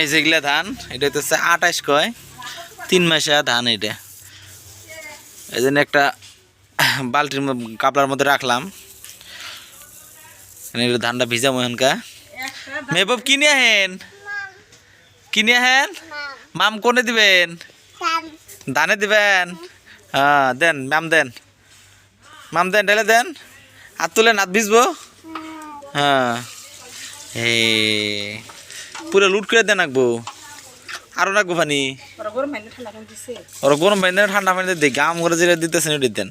এই যেগুলা ধান, এটা হচ্ছে আঠাশ কয়, তিন মাসে ধান এটা এই জন্য একটা বালতির কাপড়ার মধ্যে রাখলাম। এখানে ধানটা ভিজাম ওখানকা মেহবুব, কিনে আহেন? কিনে আহেন? মাম কোনে দিবেন? ধানে দিবেন? হ্যাঁ দেন, মাম দেন। মাম দেন, ঢেলে দেন। হাত তুলেন হাত ভিজবো? হ্যাঁ। হে পুরো লুট করে দেন আঁকবো আরও রাখব পানি। ওরা গরম পানি ঠান্ডা পানি দিই গাম করে যেটা দিতেছেন ওটি দেন।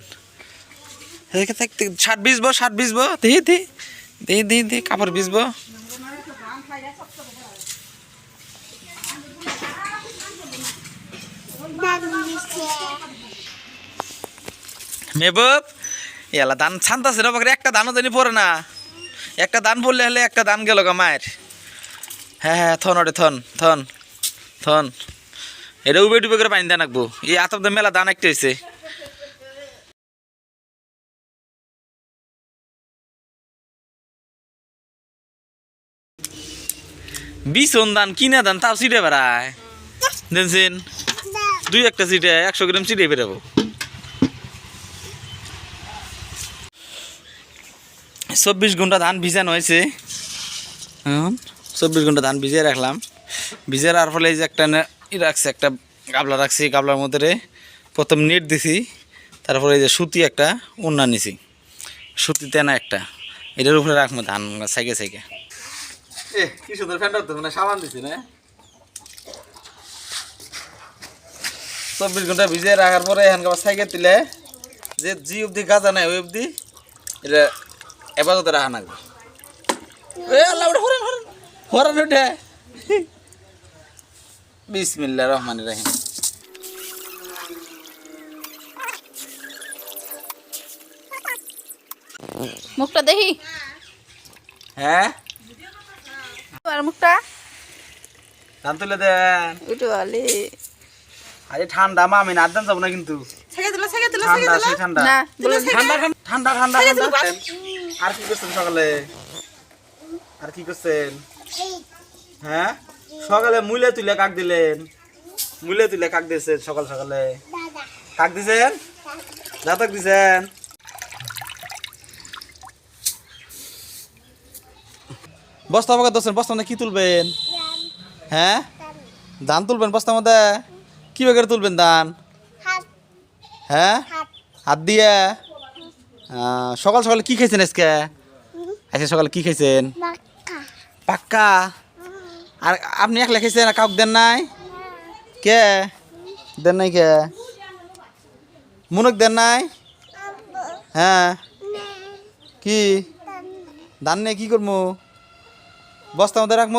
ষাট ভিজবো ষাট ভিজবো দেখি দি দি কাপড় ভিজবো মেহবুব, এলা ধান ছানতাছে বাকরে একটা ধানও জানি পড়ে না। একটা ধান পড়লে হলে একটা ধান গেল গা মায়ের। হ্যাঁ হ্যাঁ থন ওটে থন থন থন। এটা উবে টুবে করে পানি দেন রাখব এই আতপ মেলা দান একটা হয়েছে বিছন দান, কিনে দান, তাও চিটে বেড়ায়। দেখছেন দুই একটা চিটে একশো গ্রাম চিটে বেরাবো চব্বিশ ঘণ্টা ধান ভিজানো হয়েছে চব্বিশ ঘণ্টা ধান ভিজিয়ে রাখলাম। ভিজিয়ে রাখার ফলে যে একটা নে- ই রাখছে, একটা গাবলা রাখছি গাবলার মধ্যে প্রথম নেট দিছি, তারপরে এই যে সুতি একটা উন্না নিছি। সুতি তেনা একটা, এটার উপরে রাখব ধান সাইকে সাইকে। মানে না? চব্বিশ ঘণ্টা ভিজিয়ে রাখার পরে এখানকে আবার সাইকেল তুলে, যে জি অব্দি গাজা নাই, ওই অব্দি এটা এবারতে রাখা ওটা হরান হরান বিসমিল্লা রহমান রাহিম। মুখটা দেখি। হ্যাঁ? আর মুখটা? ধান তুলে দেন। উঠে আলে। আরে ঠান্ডা মা আমি নাচ যাব না কিন্তু। ঠান্ডা সেই ঠান্ডা। ঠান্ডা ঠান্ডা ঠান্ডা। আর কি করছেন সকালে? আর কি করছেন? হ্যাঁ? সকালে মুলে তুলে কাক দিলেন? মুলে তুলে কাক দিয়েছেন সকাল সকালে? কাক দিছেন জাতক দিছেন বস্তা আমাকে দোষেন বস্তা মধ্যে কি তুলবেন? হ্যাঁ? ধান তুলবেন বস্তার মধ্যে? কি বেগের তুলবেন ধান? হ্যাঁ? হাত। দিয়ে? সকাল সকালে কি খাইছেন আজকে? আজকে সকালে কি খাইছেন? পাক্কা? আর আপনি এক আর কাউকে দেন নাই? কে? দেন নাই কে? মুনক দেন নাই? হ্যাঁ। কি? ধান নিয়ে কী করব বস্তার মধ্যে রাখব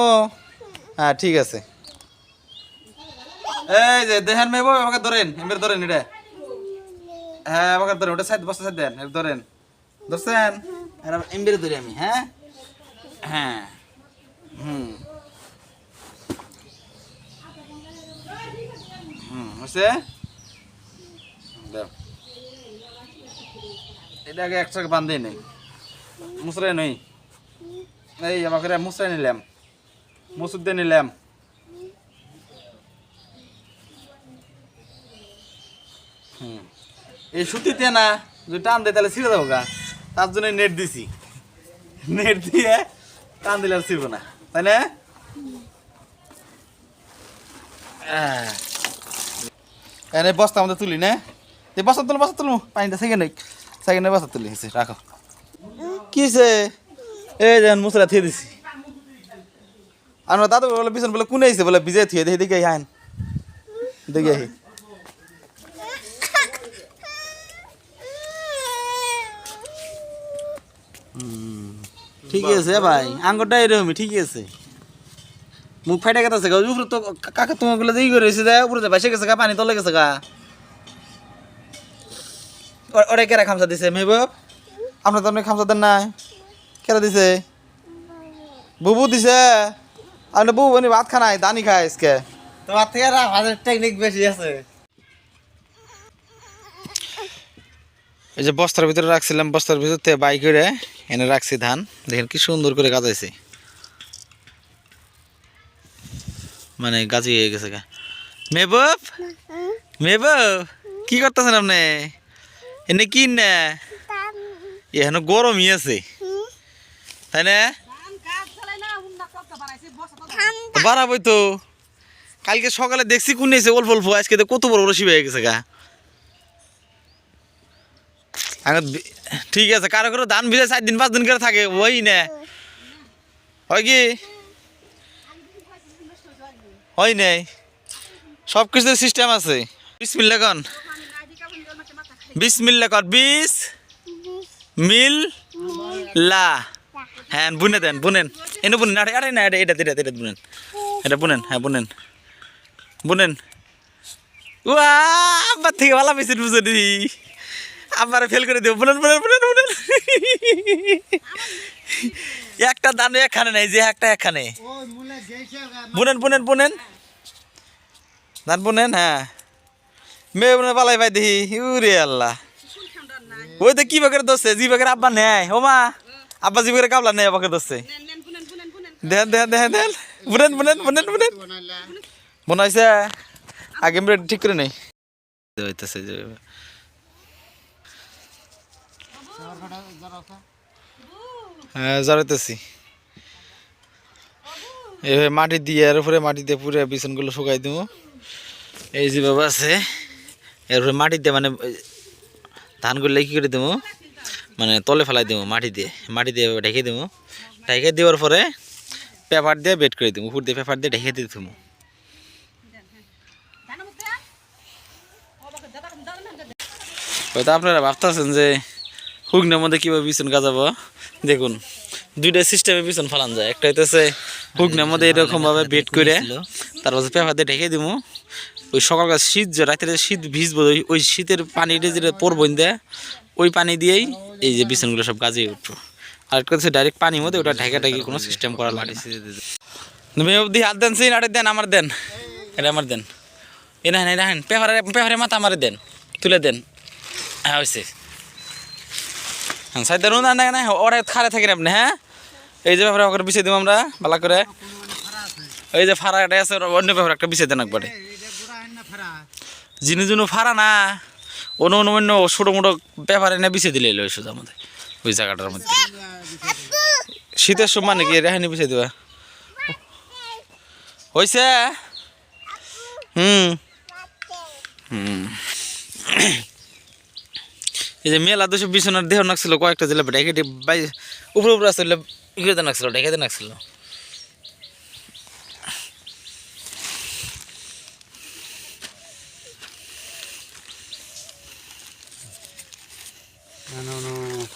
হ্যাঁ ঠিক আছে। এই যে দেহেন মেয়ে আমাকে ধরেন, এমনি ধরেন এটা। হ্যাঁ আমাকে ধরেন, ওটা সাইড, বস্তা সাইড দেন, ধরেন। ধরছেন? এমবিরে ধরি আমি হ্যাঁ? হ্যাঁ। এই নিলাম। নিলাম। হুম। এই সুতিতে না, যদি টান দেয় তাহলে ছিঁড়ে দেবো গা। তার জন্য নেট দিছি। নেট দিয়ে টান দিলে আর ছিড়বো না। তাই না এনে বস্তা আমাদের তুলি না। এই বস্তা তুলো বস্তা তুলো পানিটা সেকেন্ড সেকেন্ডে বস্তা তুলি হয়েছে রাখো। কি হয়েছে এই যেন মুসরা থিয়ে দিছি। আমরা দাদু বলে পিছন বলে কোনে আইছে বলে বিজয় থিয়ে দেখি দেখি আইন। দেখি আহি ঠিক আছে ভাই আঙ্গুরটা এরকমই ঠিক আছে। মুখ ফাইটা গেছে গা উপরে তো কাকা তোমারগুলো দিয়ে করে রয়েছে দেয় উপরে বাইসে গেছে গা পানি তলে গেছে গা। ওরে কেরা খামসা দিছে মেহবুব? আপনার তো আপনি খামসা দেন নাই। কেরা দিছে? বুবু দিছে। আপনি বুবু ভাত খানাই দানি খায় আজকে। তোমার থেকে টেকনিক বেশি আছে। এই যে বস্তার ভিতরে রাখছিলাম, বস্তার ভিতর থেকে বাই করে এনে রাখছি ধান। দেখেন কি সুন্দর করে কাটাইছে মানে গাছি হয়ে গেছে গা। মেহবুব মেহবুব, কি করতেছেন আপনি? এনে কি না এখানে গরমই আছে। তাই না? বাড়াবই তো। কালকে সকালে দেখছি কোন অল্প অল্প, আজকে তো কত বড় রসি হয়ে গেছে গা। এখন ঠিক আছে, কারও কারও ধান ভিজে চার দিন, পাঁচ দিন করে থাকে, ওই না। হয় কি? হয় নাই? সব কিছুর সিস্টেম আছে। বিসমিল্লা কন। বিসমিল্লা কর, বিস মিল লা। হ্যাঁ বুনে দেন, বুনেন। এনে বুনেন, আরে আরে, না, এটা এটা এটা এটা বুনেন। এটা বুনেন হ্যাঁ বুনেন। বুনেন। ওয়া আব্বার থেকে ভালো পেয়েছেন বুঝে দি আব্বারে ফেল করে দেবো। বুনেন বুনেন বুনেন বুনেন একটা দানো একখানে নাই, যে একটা একখানে বুনেন বুনেন বুনেন। ধান বুনেন হ্যাঁ। মেয়ে বুনে পালাই ভাই দেখি, উরে আল্লাহ। ওই তো কি বাকের দোষে? জি বাকের আব্বা নেয়। ও মা, আব্বা জি বাকের কাবলা নেয়, বাকের দোষে। দেন দেন দেন দেন। বুনেন বুনেন বুনেন বুনেন। বনাইছে। আগে ঠিক করে নেই। হইতেছে যে। হ্যাঁ জড়াইতেছি। এভাবে মাটি দিয়ে এর উপরে মাটি পুরো বিছনগুলো শুকাই দিব। এই যে বাবা আছে, এর উপরে মাটি দিয়ে মানে ধানগুলো কি করে দেবো। মানে তলে ফেলাই দেবো মাটি দিয়ে মাটি দিয়ে ঢেকে দেবো। ঢেকে দেওয়ার পরে পেপার দিয়ে বেড করে দেবো, উপর দিয়ে পেপার দিয়ে ঢেকে দিয়ে দেবো। হয়তো আপনারা ভাবতেছেন যে হুগনের মধ্যে কীভাবে বিছন গাজাবো? দেখুন, দুইটা সিস্টেমে বিছন ফালান যায়। একটা হইতেছে হুগনের মধ্যে এরকমভাবে বেড করে, তারপর পেপার দিয়ে ঢেকে দিব ওই সকালকার শীত যে, রাত্রে শীত ভিজবো, ওই- শীতের পানিটা যেটা পরবো দেয় ওই পানি দিয়েই এই যে বিছনগুলো সব গাজিয়ে উঠবো। আর একটা হচ্ছে ডাইরেক্ট পানির মধ্যে ওটা ঢেকে ঢেকে কোনো সিস্টেম করা লাগে অব্দি হাত দেন, সিন আরে দেন, আমার দেন। এটা আমার দেন। এ না এটা হেন পেপারে পেপারে মাথা আমার দেন, তুলে দেন। হ্যাঁ হয়েছে হ্যাঁ সাইড দেন না না ওরা খারে থাকেন আপনি হ্যাঁ? এই যে ব্যাপারে ওকে বিছিয়ে দেবো আমরা ভালো করে। এই যে ফাড়া এটা আছে, অন্য ব্যাপারে একটা বিছিয়ে দেন একবারে। জিনিস জন্য ফাড়া না, অন্য অন্য অন্য ছোটো মোটো ব্যাপারে না বিছিয়ে দিলে এলো শুধু আমাদের, ওই জায়গাটার মধ্যে। শীতের সময় নাকি রেহানি বিছিয়ে দেবা? হয়েছে হুম। হুম। এই যে মেলা দুশো বিছানার দেহ নাকছিল কয়েকটা দিলে ঢেকে বাই উপরে উপরে আসলে ইয়েতে নাকছিল ঢেকে নাকছিল no, no.